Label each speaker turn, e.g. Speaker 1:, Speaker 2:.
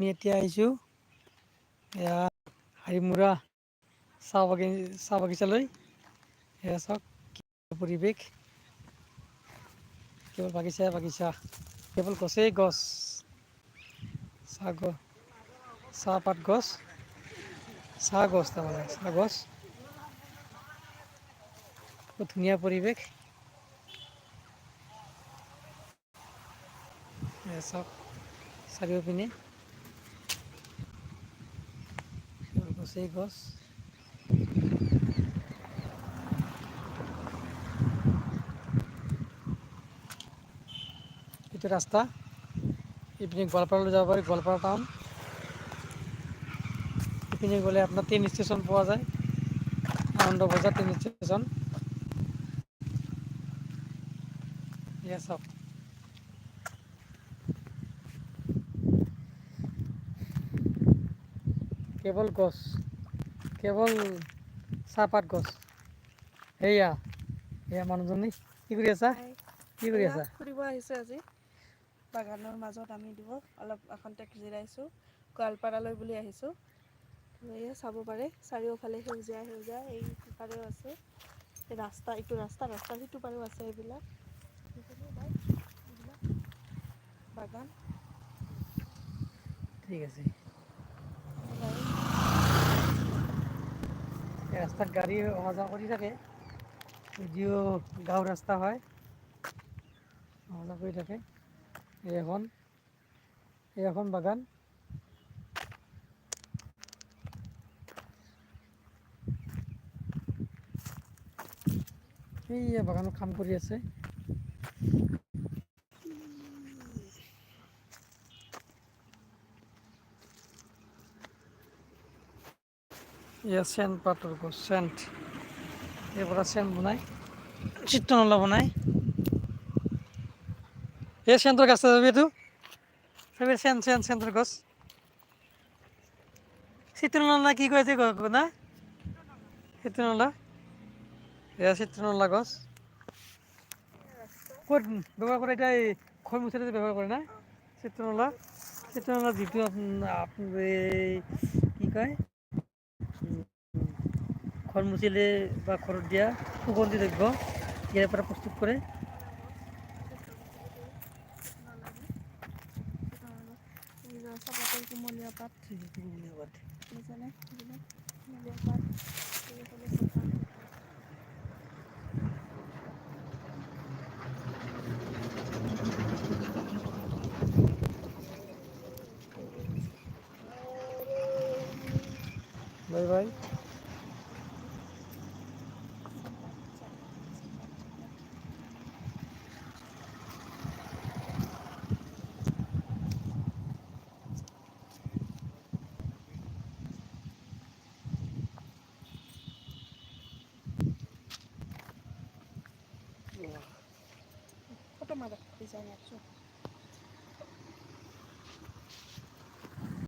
Speaker 1: আমি এতিয়া আহিছোঁ এয়া হাৰিমুৰা চাহ বাগি চাহ বাগিচালৈ এয়া চাওক পৰিৱেশ কেৱল বাগিচাই বাগিচা কেৱল গছেই গছ চাহ গছ চাহপাত গছ চাহ গছ তাৰমানে চাহ গছ খুব ধুনীয়া পৰিৱেশ চাওক চাৰিওপিনে কেৱল গছেই গছ ৰাস্তা ইপিনে গোৱালপাৰালৈ যাব পাৰি গোৱালপাৰা টাউন ইপিনে গ'লে আপোনাৰ ট্ৰেইন ষ্টেচন পোৱা যায় আনন্দ বজাৰ ট্ৰেইন ষ্টেচন এয়া কেৱল গছ কেৱল চাহপাত গছ। সেয়া এয়া মানুহজনী কি কৰি আছা। কি কৰি আছা?
Speaker 2: ফুৰিব আহিছোঁ আজি। বাগানৰ মাজত আমি দিব অলপ এখন্তেক জিৰাইছোঁ গোৱালপাৰালৈ বুলি আহিছোঁ। এয়া চাব পাৰে চাৰিওফালে সেউজীয়া সেউজীয়া এই সিপাৰেও আছে। ৰাস্তা এইটো ৰাস্তা ৰাস্তাৰ সিটো পাৰেও আছে এইবিলাক বাগান।
Speaker 1: ঠিক আছে
Speaker 2: বাই
Speaker 1: এই ৰাস্তাত গাড়ী অহা যোৱা কৰি থাকে, যদিও গাঁও ৰাস্তা হয় অহা যোৱা কৰি থাকে। এই এখন এই এখন বাগান। এইয়া বাগানত কাম কৰি আছে। চেণ্ট পাতৰ গছ চেণ্ট ইয়াৰ পৰা চেণ্ট বনাই চিত্ৰনলা বনাই। এই চেণ্টৰ গাছটা যাবি এইটো চাবি চেণ্ট চেণ্ট চেণ্টৰ গছ। চিত্ৰনলা কি কয় যে গ- না? চিত্ৰনলা এয়া চিত্ৰনলা গছ। ক'ত ব্যৱহাৰ কৰে এতিয়া এই খৈ মুচতে যে ব্যৱহাৰ কৰে না? চিত্ৰনলা চিত্ৰনলা যিটো এই, কি কয় ঘৰ মুচিলে বা ঘৰত দিয়া সুগন্ধি দ্ৰব্য ইয়াৰ পৰা প্ৰস্তুত কৰে
Speaker 2: চাপাতৰ কুমলীয়া পাত
Speaker 1: ধন্যবাদ
Speaker 2: বুজিছেনে এইবিলাক কুমলীয়া পাত চাৰিওফালে চাফা
Speaker 1: বাই বাই
Speaker 2: તો મારા ડિઝાઇન આપશો